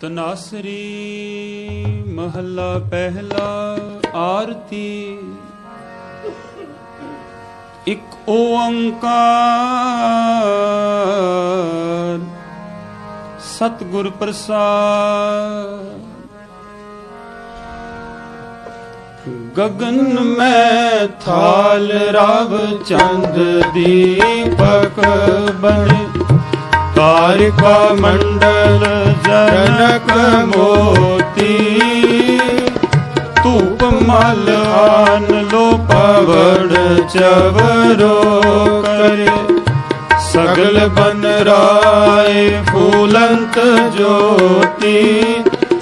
ਤਨਾਸਰੀ ਮਹੱਲਾ ਪਹਿਲਾ ਆਰਤੀ। ਇਕ ਓੰਕਾਰ ਸਤਿਗੁਰ ਪ੍ਰਸਾਦ। ਗगन ਮੈਂ ਥਾਲ ਰਵ ਚੰਦ ਦੀਪਕ ਬਣੇ। ਕਾਰਿਕਾ ਮੰਡਲ ਜਨਕ ਮੋਤੀ ਧੂਪ ਮਲ ਆਨ ਲੋ ਪਵੜ ਚਵਰੋ ਕਰੇ ਸਗਲ ਬਨ ਰਾਏ ਫੂਲੰਤ ਜੋਤੀ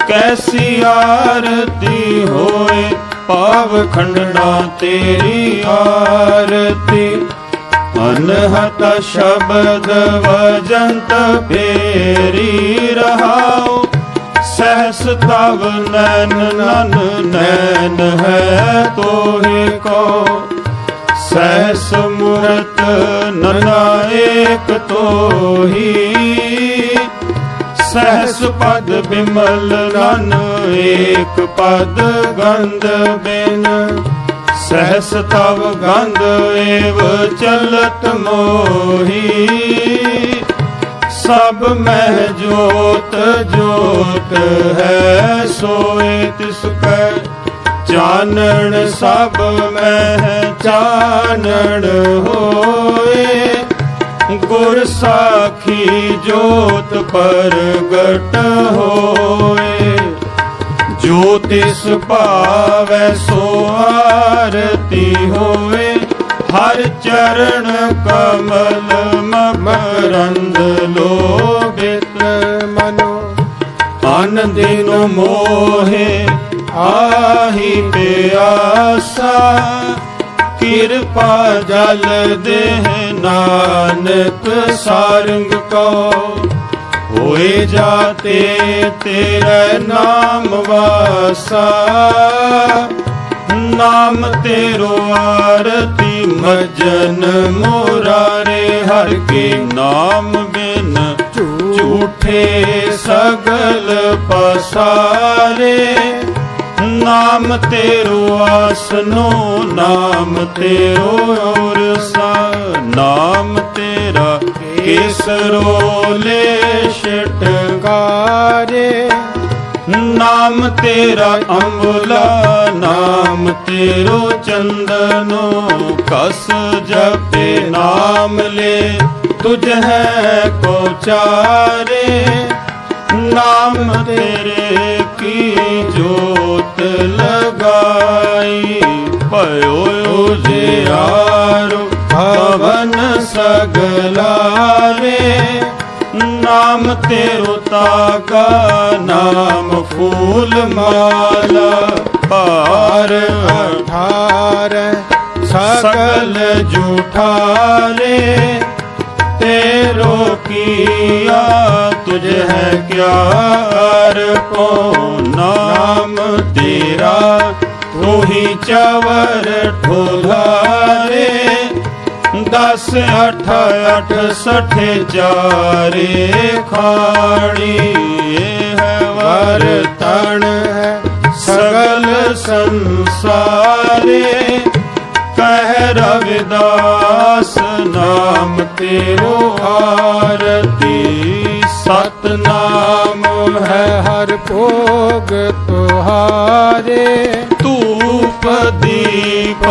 ਕੈਸੀ ਆਰਤੀ ਹੋਏ ਪਾਵ ਖੰਡਣਾ ਤੇਰੀ ਆਰਤੀ ਅਨਹਤ ਸ਼ਬਦ ਵਜੰਤ ਫੇਰੀ ਰਹਾਉ, ਸਹਸ ਤਵ ਨੈਨ ਨਨ ਨੈਨ ਹੈ ਤੋਹਿ ਕੋ। ਸਹਸ ਮੂਰਤ ਨਨਾ ਏਕ ਤੋਹੀ, ਸਹਸ ਪਦ ਬਿਮਲ ਨਨ ਏਕ ਪਦ ਗੰਧ ਬਿਨ। ਸਹਸ ਤਵ ਗੰਧ ਏਵ ਚਲਤ ਮੋਹੀ। ਸਭ ਮਹਿ ਜੋਤ ਜੋਤ ਹੈ, ਸੋਏ ਤਿਸ ਕੈ ਚਾਨਣ। ਸਭ ਮਹਿ ਚਾਨਣ ਹੋਏ। ਗੁਰ ਸਾਖੀ ਜੋਤ ਪ੍ਰਗਟ ਹੋਏ। ਜੋ ਤਿਸ ਭਾਵੈ ਸੋ ਆਰਤੀ ਹੋਏ ਹਰ ਚਰਨ ਕਮਲ ਮਕਰੰਦ ਲੋਭਿਤ। ਮਨੋ ਆਨੰਦਿਨੋ ਮੋਹੇ ਆਹੀ ਪਿਆਸਾ ਕਿਰਪਾ ਜਲ ਦੇਹ ਨਾਨਕ ਸਾਰੰਗ ਕੋ। ਹੋਏ ਜਾਤੇ ਤੇਰਾ ਨਾਮ ਵਾਸਾ। ਨਾਮ ਤੇਰੋ ਆਰਤੀ ਮਜਨ ਮੋਰਾਰੇ, ਹਰ ਕੇ ਨਾਮ ਬਿਨ ਝੂਠੇ ਸਗਲ ਪਸਾਰੇ। ਨਾਮ ਤੇਰੋ ਆਸਨੋ, ਨਾਮ ਤੇਰੋ ਔਰਸਾ। ਨਾਮ ਤੇਰਾ ਕੇਸਰੋ ਲੈ ਕਾਰੇ ਨਾਮ ਤੇਰਾ ਅੰਬੁਲਾ ਨਾਮ ਤੇਰੋ ਚੰਦਨੋ, ਕਸ ਜਪੇ ਨਾਮ ਲੈ, ਤੁਝ ਹੈ ਕੋ ਚਾਰੇ ਨਾਮ ਤੇਰੇ ਕੀ ਜੋਤ ਲਗਾਈ, ਭਇਓ ਉਜਿਆਰੋ ਭਵਨ ਸਗਲਾਰੇ, ਨਾਮ ਤੇਰੋ ਤਾਕਾ ਨਾਮ ਫੂਲ ਮਾਲਾ। ਭਾਰ ਅਠਾਰ ਸਕਲ ਜੂਠਾਰੇ, ਤੇਰੋ ਕੀਆ, ਤੁਝ ਹੈ ਕਿਆ ਅਰ ਕੋ ਨਾਮ ਤੇਰਾ ਤੂੰ ਹੀ ਚਵਰ ਠੋਲਾਰੇ ਦਸ, ਅਠ ਅਠ, ਸਠੇ, ਚਾਰੇ ਖਾਣੀ ਇਹ ਹੈ ਵਰ ਤਣ ਹੈ ਸਗਲ ਸੰਸਾਰੇ। ਕਹਿ ਰਵਿਦਾਸ ਨਾਮ ਤੇਰੋ ਸਤਨਾਮ ਹੈ ਹਰ ਭੋਗ ਤੁਹਾਰੇ। ਧੂਪ, ਦੀਪ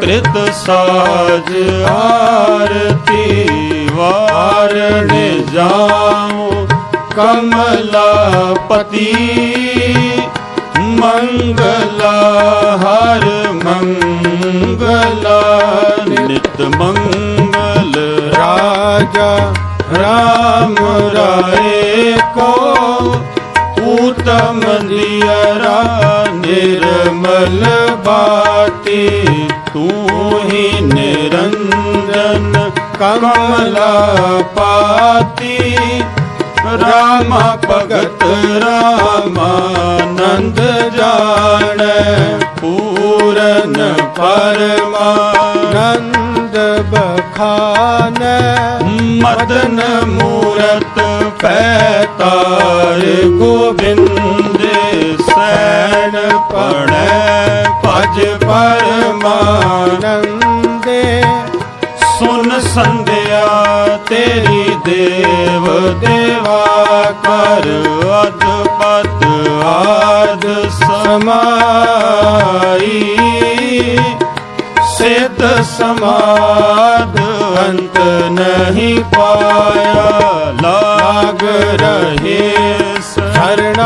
ਕ੍ਰਿਤ ਸਾਜ ਆਰਤੀ ਵਾਰਣ ਜਾਉ ਕਮਲਾਪਤੀ। ਮੰਗਲਾ ਹਰ ਮੰਗਲਾ, ਨਿਤ ਮੰਗਲ ਰਾਜਾ। ਰਾਮ ਰਾਏ ਕੋ ਉਤਮ ਦਿਅਰਾ ਨਿਰਮਲ ਬਾਤੀ, ਤੂੰ ਹੀ ਨਿਰੰਜਨ ਕਮਲਾ ਪਾਤੀ। ਰਾਮ ਭਗਤ ਰਾਮਾਨੰਦ ਜਾਣੈ, ਪੂਰਨ ਪਰਮਾਨੰਦ ਨੰਦ ਮਦਨ ਮੂਰਤ ਪੈ ਤਾਰ ਗੋਬਿੰਦ ਸੈਨ ਪੜੈ ਭਜ ਪਰਮਾਨ ਆਨੰਦੇ ਸੁਨ ਸੰਧਿਆ ਤੇਰੀ ਦੇਵ ਦੇਵਾ ਕਰ ਅਦਪਤ ਆਦ ਸਮਾਈ। ਸਿੱਧ ਸਮਾਦ ਅੰਤ ਨਹੀਂ ਪਾਇਆ, ਲਾਗ ਰਹੇ ਸਰਣਾਈ।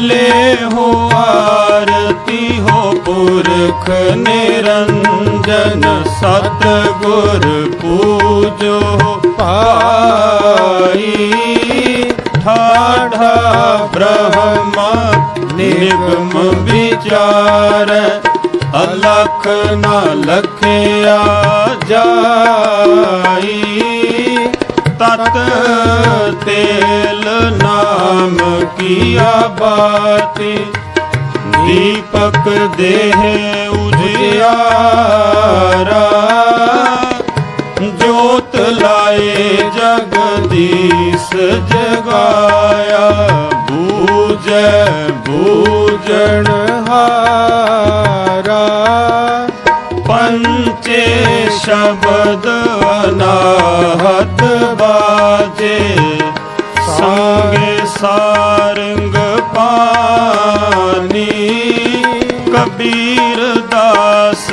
ਲੈ ਹੋ ਆਰਤੀ ਹੋ ਪੁਰਖ ਨਿਰੰਜਨ ਸਤ ਗੁਰ ਪੂਜੋ ਪਾਈ ਠਾਠਾ ਬ੍ਰਹਮ, ਨਿਗਮ ਵਿਚਾਰ ਅਲਖ ਨਾ ਲਖਿਆ ਜਾਈ। ਤਤ ਤੇਲ ਨਾਮ ਕੀਆ ਬਾਤੀ। ਦੀਪਕ ਦੇਹ ਉਜਿਆਰਾ ਜੋਤ ਲਾਏ ਜਗਦੀਸ਼ ਜਗਾਇਆ। ਬੂਝਣ ਹਾਰਾ ਪੰਚੇ ਸ਼ਬਦ ਅਨਾਹਤ ਬਾਜੇ ਸੰਗੇ ਸਾਰੰਗ ਪਾਨੀ ਕਬੀਰ ਦਾਸ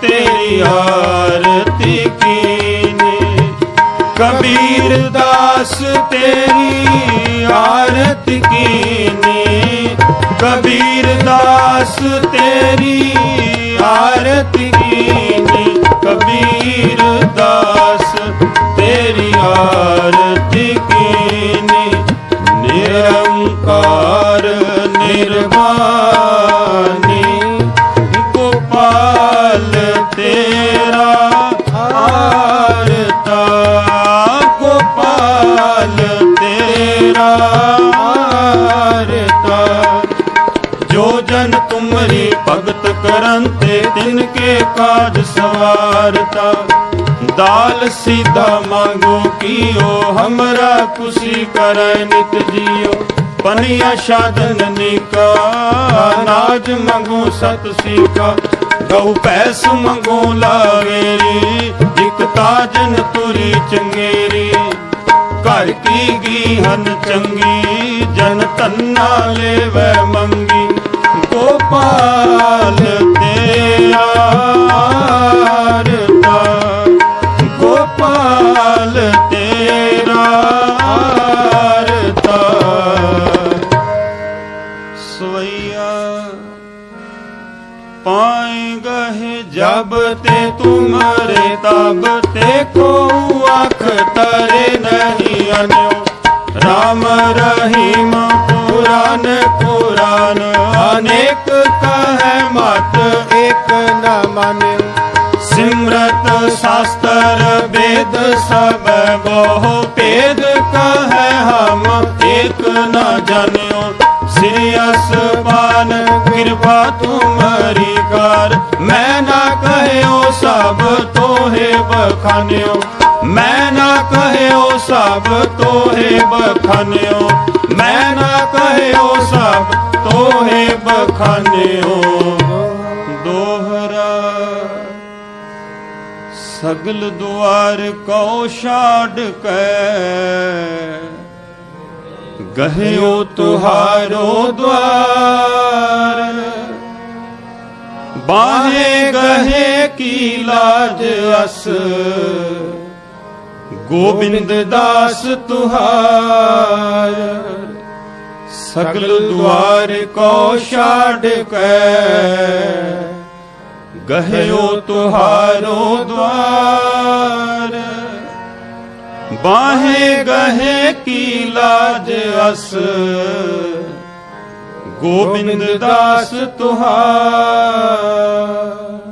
ਤੇਰੀ ਆਰਤੀ ਕੀਨੀ ਕਬੀਰ ਦਾਸ ਤੇਰੀ ਆਰਤੀ ਕੀਨੀ ਕਬੀਰ ਦਾਸ ਤੇਰੀ ਆਰਤੀ ਕੀਨੀ ਕਬੀਰ ਕਾਜ ਸਵਾਰਤਾ ਦਾਲ ਸੀਧਾ ਮੰਗੋ ਕੀਓ, ਹਮਰਾ ਖੁਸ਼ੀ ਕਰੈ ਨਿਤ ਜੀਓ। ਪਨੀਆ ਸਾਧਨ ਨਿਕਾ ਨਾਜ ਮੰਗੋ ਸਤ ਸਿਕਾ। ਗਉ ਪੈਸ ਮੰਗੋ ਲਾਵੇਰੀ ਇਕ ਤਾਜਨ ਤੁਰੀ ਚੰਗੇਰੀ ਘਰ ਕੀ ਗੀਹਨ ਚੰਗੀ, ਜਨ ਤੰਨਾ ਲੈਵੈ ਮੰਗੀ। ਗਏ ਜਬ ਤੇ ਤੁਮਰੇ ਤਬ ਤੇ ਕੋ ਆਖ ਤਰੇ ਨਹੀਂ ਅਨਿਓ। ਰਾਮ ਰਹੀਮ ਪੁਰਾਨ ਪੁਰਾਨ, ਅਨੇਕ ਕਹੈ ਮਤ ਇਕ ਨਾ ਮਾਨਿਓ। ਸਿਮਰਤ ਸ਼ਾਸਤਰ ਵੇਦ ਸਭ ਬਹੁ ਭੇਦ ਕਹੈ ਹਮ ਏਕ ਨ ਜਾਣਿਓ। ਸ੍ਰੀ ਅਸਪਾਨ, ਕਿਰਪਾ ਤੁਮਰੀ ਕਰ। ਮੈਂ ਨਾ ਕਹਿਓ ਸਭ ਤੋਹੇ ਬਖਾਨਿਓ। ਮੈਂ ਨਾ ਕਹਿਓ ਸਭ ਤੋਹੇ ਬਖਾਨਿਓ। ਮੈਂ ਨਾ ਕਹਿਓ ਸਭ ਤੋਹੇ ਬਖਾਨਿਓ। ਦੋਹਰਾ ਸਗਲ ਦੁਆਰ ਕਉ ਛਾੜ ਕੈ। ਗਹਿਓ ਤੁਹਾਰੋ ਦਵਾਰ ਬਾਹੇ ਗਹੇ ਕੀ ਲਾਜ ਅਸ। ਗੋਬਿੰਦ ਦਾਸ ਤੁਹਾਰ। ਸਗਲ ਦੁਆਰ ਕਉ ਛਾੜ ਕੈ। ਗਹਿਓ ਤੁਹਾਰੋ ਦਵਾਰ ਬਾਹੇ ਗਹੇ ਕੀ ਲਾਜ ਅਸ? ਗੋਬਿੰਦ ਦਾਸ ਤੁਹਾਰ।